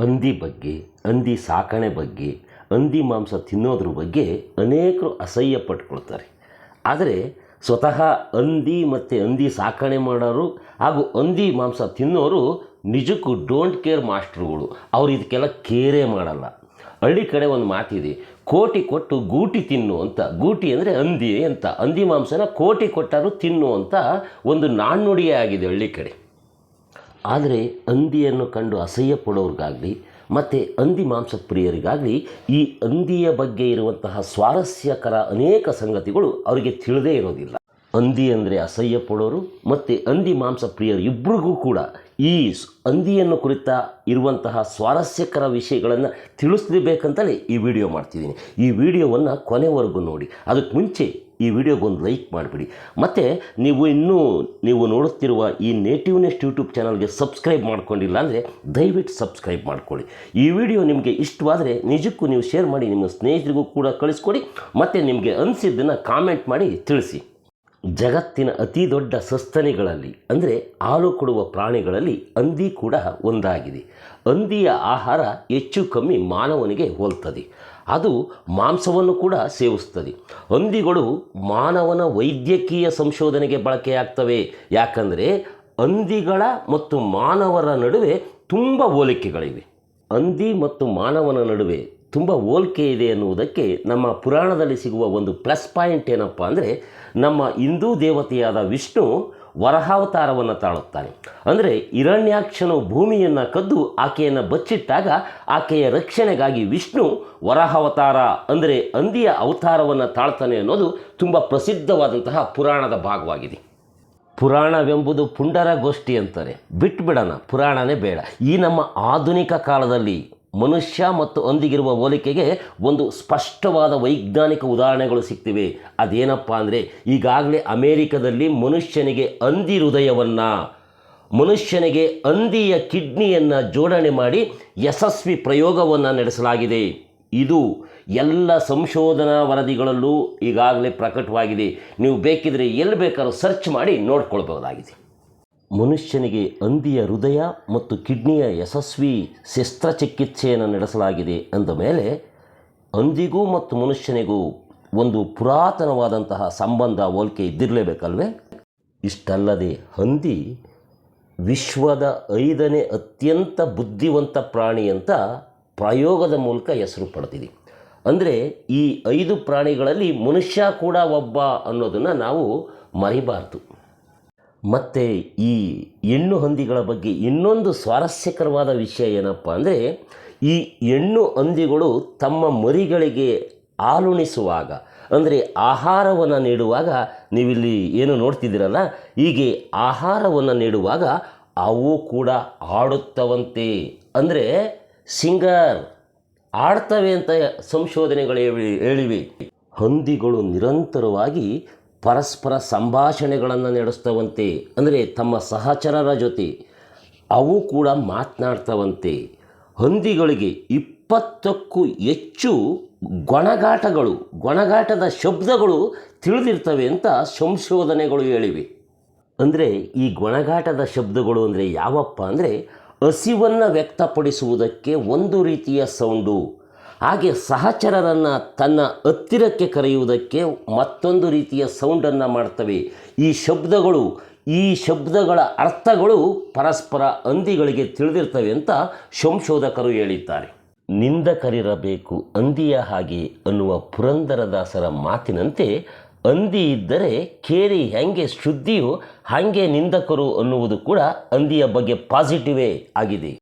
ಹಂದಿ ಬಗ್ಗೆ, ಹಂದಿ ಸಾಕಣೆ ಬಗ್ಗೆ, ಹಂದಿ ಮಾಂಸ ತಿನ್ನೋದ್ರ ಬಗ್ಗೆ ಅನೇಕರು ಅಸಹ್ಯ ಪಟ್ಕೊಳ್ತಾರೆ. ಆದರೆ ಸ್ವತಃ ಹಂದಿ ಮತ್ತು ಹಂದಿ ಸಾಕಣೆ ಮಾಡೋರು ಹಾಗೂ ಹಂದಿ ಮಾಂಸ ತಿನ್ನೋರು ನಿಜಕ್ಕೂ ಡೋಂಟ್ ಕೇರ್ ಮಾಸ್ಟ್ರುಗಳು. ಅವ್ರು ಇದಕ್ಕೆಲ್ಲ ಕೇರೇ ಮಾಡಲ್ಲ. ಹಳ್ಳಿ ಕಡೆ ಒಂದು ಮಾತಿದೆ, ಕೋಟಿ ಕೊಟ್ಟು ಗೂಟಿ ತಿನ್ನು ಅಂತ. ಗೂಟಿ ಅಂದರೆ ಹಂದಿ ಅಂತ. ಹಂದಿ ಮಾಂಸನ ಕೋಟಿ ಕೊಟ್ಟರೂ ತಿನ್ನು ಅಂತ ಒಂದು ನಾಣ್ಣುಡಿಯೇ ಆಗಿದೆ ಹಳ್ಳಿ ಕಡೆ. ಆದರೆ ಹಂದಿಯನ್ನು ಕಂಡು ಅಸಹ್ಯ ಪಡೋರಿಗಾಗಲಿ ಮತ್ತು ಹಂದಿ ಮಾಂಸ ಪ್ರಿಯರಿಗಾಗಲಿ ಈ ಹಂದಿಯ ಬಗ್ಗೆ ಇರುವಂತಹ ಸ್ವಾರಸ್ಯಕರ ಅನೇಕ ಸಂಗತಿಗಳು ಅವರಿಗೆ ತಿಳಿದೇ ಇರೋದಿಲ್ಲ. ಹಂದಿ ಅಂದರೆ ಅಸಹ್ಯ ಪಡೋರು ಮತ್ತು ಹಂದಿ ಮಾಂಸ ಪ್ರಿಯರು ಇಬ್ಬರಿಗೂ ಕೂಡ ಈ ಹಂದಿಯನ್ನು ಕುರಿತ ಇರುವಂತಹ ಸ್ವಾರಸ್ಯಕರ ವಿಷಯಗಳನ್ನು ತಿಳಿಸ್ಲೇಬೇಕಂತಲೇ ಈ ವಿಡಿಯೋ ಮಾಡ್ತಿದ್ದೀನಿ. ಈ ವಿಡಿಯೋವನ್ನು ಕೊನೆವರೆಗೂ ನೋಡಿ. ಅದಕ್ಕೆ ಮುಂಚೆ ಈ ವಿಡಿಯೋಗೊಂದು ಲೈಕ್ ಮಾಡಿಬಿಡಿ. ಮತ್ತು ನೀವು ಇನ್ನೂ ನೀವು ನೋಡುತ್ತಿರುವ ಈ ನೇಟಿವ್ ನೆಸ್ಟ್ ಯೂಟ್ಯೂಬ್ ಚಾನಲ್ಗೆ ಸಬ್ಸ್ಕ್ರೈಬ್ ಮಾಡ್ಕೊಂಡಿಲ್ಲ ಅಂದರೆ ದಯವಿಟ್ಟು ಸಬ್ಸ್ಕ್ರೈಬ್ ಮಾಡ್ಕೊಳ್ಳಿ. ಈ ವಿಡಿಯೋ ನಿಮಗೆ ಇಷ್ಟವಾದರೆ ನಿಜಕ್ಕೂ ನೀವು ಶೇರ್ ಮಾಡಿ, ನಿಮ್ಮ ಸ್ನೇಹಿತರಿಗೂ ಕೂಡ ಕಳಿಸ್ಕೊಡಿ. ಮತ್ತು ನಿಮಗೆ ಅನಿಸಿದ್ದನ್ನು ಕಾಮೆಂಟ್ ಮಾಡಿ ತಿಳಿಸಿ. ಜಗತ್ತಿನ ಅತಿ ದೊಡ್ಡ ಸಸ್ತನಿಗಳಲ್ಲಿ, ಅಂದರೆ ಹಾಲು ಕೊಡುವ ಪ್ರಾಣಿಗಳಲ್ಲಿ ಹಂದಿ ಕೂಡ ಒಂದಾಗಿದೆ. ಹಂದಿಯ ಆಹಾರ ಹೆಚ್ಚು ಕಮ್ಮಿ ಮಾನವನಿಗೆ ಹೋಲ್ತದೆ. ಅದು ಮಾಂಸವನ್ನು ಕೂಡ ಸೇವಿಸ್ತದೆ. ಹಂದಿಗಳು ಮಾನವನ ವೈದ್ಯಕೀಯ ಸಂಶೋಧನೆಗೆ ಬಳಕೆಯಾಗ್ತವೆ. ಯಾಕಂದರೆ ಹಂದಿಗಳ ಮತ್ತು ಮಾನವರ ನಡುವೆ ತುಂಬ ಹೋಲಿಕೆಗಳಿವೆ. ಹಂದಿ ಮತ್ತು ಮಾನವನ ನಡುವೆ ತುಂಬ ಹೋಲಿಕೆ ಇದೆ ಎನ್ನುವುದಕ್ಕೆ ನಮ್ಮ ಪುರಾಣದಲ್ಲಿ ಸಿಗುವ ಒಂದು ಪ್ಲಸ್ ಪಾಯಿಂಟ್ ಏನಪ್ಪ ಅಂದರೆ ನಮ್ಮ ಹಿಂದೂ ದೇವತೆಯಾದ ವಿಷ್ಣು ವರಹಾವತಾರವನ್ನು ತಾಳುತ್ತಾನೆ. ಅಂದರೆ ಹಿರಣ್ಯಾಕ್ಷನು ಭೂಮಿಯನ್ನು ಕದ್ದು ಆಕೆಯನ್ನು ಬಚ್ಚಿಟ್ಟಾಗ ಆಕೆಯ ರಕ್ಷಣೆಗಾಗಿ ವಿಷ್ಣು ವರಹಾವತಾರ ಅಂದರೆ ಅಂದಿಯ ಅವತಾರವನ್ನು ತಾಳ್ತಾನೆ ಅನ್ನೋದು ತುಂಬ ಪ್ರಸಿದ್ಧವಾದಂತಹ ಪುರಾಣದ ಭಾಗವಾಗಿದೆ. ಪುರಾಣವೆಂಬುದು ಪುಂಡರ ಗೋಷ್ಠಿ ಅಂತಾರೆ. ಬಿಟ್ಬಿಡೋಣ, ಪುರಾಣನೇ ಬೇಡ. ಈ ನಮ್ಮ ಆಧುನಿಕ ಕಾಲದಲ್ಲಿ ಮನುಷ್ಯ ಮತ್ತು ಅಂದಿಗಿರುವ ಹೋಲಿಕೆಗೆ ಒಂದು ಸ್ಪಷ್ಟವಾದ ವೈಜ್ಞಾನಿಕ ಉದಾಹರಣೆಗಳು ಸಿಗ್ತಿವೆ. ಅದೇನಪ್ಪ ಅಂದರೆ, ಈಗಾಗಲೇ ಅಮೇರಿಕದಲ್ಲಿ ಮನುಷ್ಯನಿಗೆ ಅಂದಿ ಹೃದಯವನ್ನು, ಮನುಷ್ಯನಿಗೆ ಅಂದಿಯ ಕಿಡ್ನಿಯನ್ನು ಜೋಡಣೆ ಮಾಡಿ ಯಶಸ್ವಿ ಪ್ರಯೋಗವನ್ನು ನಡೆಸಲಾಗಿದೆ. ಇದು ಎಲ್ಲ ಸಂಶೋಧನಾ ವರದಿಗಳಲ್ಲೂ ಈಗಾಗಲೇ ಪ್ರಕಟವಾಗಿದೆ. ನೀವು ಬೇಕಿದ್ರೆ ಎಲ್ಲಿ ಬೇಕಾದ್ರೂ ಸರ್ಚ್ ಮಾಡಿ ನೋಡ್ಕೊಳ್ಬಹುದಾಗಿದೆ. ಮನುಷ್ಯನಿಗೆ ಹಂದಿಯ ಹೃದಯ ಮತ್ತು ಕಿಡ್ನಿಯ ಯಶಸ್ವಿ ಶಸ್ತ್ರಚಿಕಿತ್ಸೆಯನ್ನು ನಡೆಸಲಾಗಿದೆ ಅಂದ ಮೇಲೆ ಹಂದಿಗೂ ಮತ್ತು ಮನುಷ್ಯನಿಗೂ ಒಂದು ಪುರಾತನವಾದಂತಹ ಸಂಬಂಧ ಹೋಲಿಕೆ ಇದ್ದಿರಲೇಬೇಕಲ್ವೇ? ಇಷ್ಟಲ್ಲದೆ ಹಂದಿ ವಿಶ್ವದ ಐದನೇ ಅತ್ಯಂತ ಬುದ್ಧಿವಂತ ಪ್ರಾಣಿ ಅಂತ ಪ್ರಯೋಗದ ಮೂಲಕ ಹೆಸರು ಪಡೆದಿದೆ. ಅಂದರೆ ಈ ಐದು ಪ್ರಾಣಿಗಳಲ್ಲಿ ಮನುಷ್ಯ ಕೂಡ ಒಬ್ಬ ಅನ್ನೋದನ್ನು ನಾವು ಮರಿಬಾರ್ದು. ಮತ್ತು ಈ ಹೆಣ್ಣು ಹಂದಿಗಳ ಬಗ್ಗೆ ಇನ್ನೊಂದು ಸ್ವಾರಸ್ಯಕರವಾದ ವಿಷಯ ಏನಪ್ಪ ಅಂದರೆ, ಈ ಹೆಣ್ಣು ಹಂದಿಗಳು ತಮ್ಮ ಮರಿಗಳಿಗೆ ಹಾಲುಣಿಸುವಾಗ, ಅಂದರೆ ಆಹಾರವನ್ನು ನೀಡುವಾಗ, ನೀವಿಲ್ಲಿ ಏನು ನೋಡ್ತಿದ್ದೀರಲ್ಲ, ಹೀಗೆ ಆಹಾರವನ್ನು ನೀಡುವಾಗ ಅವು ಕೂಡ ಆಡುತ್ತವಂತೆ ಅಂದರೆ ಸಿಂಗರ್ ಆಡ್ತವೆ ಅಂತ ಸಂಶೋಧನೆಗಳು ಹೇಳಿ, ಹೇಳಿವೆ. ಹಂದಿಗಳು ನಿರಂತರವಾಗಿ ಪರಸ್ಪರ ಸಂಭಾಷಣೆಗಳನ್ನು ನಡೆಸ್ತವಂತೆ, ಅಂದರೆ ತಮ್ಮ ಸಹಚರರ ಜೊತೆ ಅವು ಕೂಡ ಮಾತನಾಡ್ತವಂತೆ. ಹಂದಿಗಳಿಗೆ ಇಪ್ಪತ್ತಕ್ಕೂ ಹೆಚ್ಚು ಗೊಣಗಾಟಗಳು, ಗೊಣಗಾಟದ ಶಬ್ದಗಳು ತಿಳಿದಿರ್ತವೆ ಅಂತ ಸಂಶೋಧನೆಗಳು ಹೇಳಿವೆ. ಅಂದರೆ ಈ ಗೊಣಗಾಟದ ಶಬ್ದಗಳು ಅಂದರೆ ಯಾವಪ್ಪ ಅಂದರೆ ಹಸಿವನ್ನು ವ್ಯಕ್ತಪಡಿಸುವುದಕ್ಕೆ ಒಂದು ರೀತಿಯ ಸೌಂಡು. ಹಾಗೆ ಸಹಚರರನ್ನು ತನ್ನ ಹತ್ತಿರಕ್ಕೆ ಕರೆಯುವುದಕ್ಕೆ ಮತ್ತೊಂದು ರೀತಿಯ ಸೌಂಡನ್ನು ಮಾಡ್ತವೆ. ಈ ಶಬ್ದಗಳು, ಈ ಶಬ್ದಗಳ ಅರ್ಥಗಳು ಪರಸ್ಪರ ಹಂದಿಗಳಿಗೆ ತಿಳಿದಿರ್ತವೆ ಅಂತ ಸಂಶೋಧಕರು ಹೇಳಿದ್ದಾರೆ. ನಿಂದಕರಿರಬೇಕು, ಅಂದಿಯ ಹಾಗೆ ಅನ್ನುವ ಪುರಂದರದಾಸರ ಮಾತಿನಂತೆ ಅಂದಿ ಇದ್ದರೆ ಕೇರಿ ಹೆಂಗೆ ಶುದ್ಧಿಯು ಹಾಗೆ ನಿಂದಕರು ಅನ್ನುವುದು ಕೂಡ ಅಂದಿಯ ಬಗ್ಗೆ ಪಾಸಿಟಿವೇ ಆಗಿದೆ.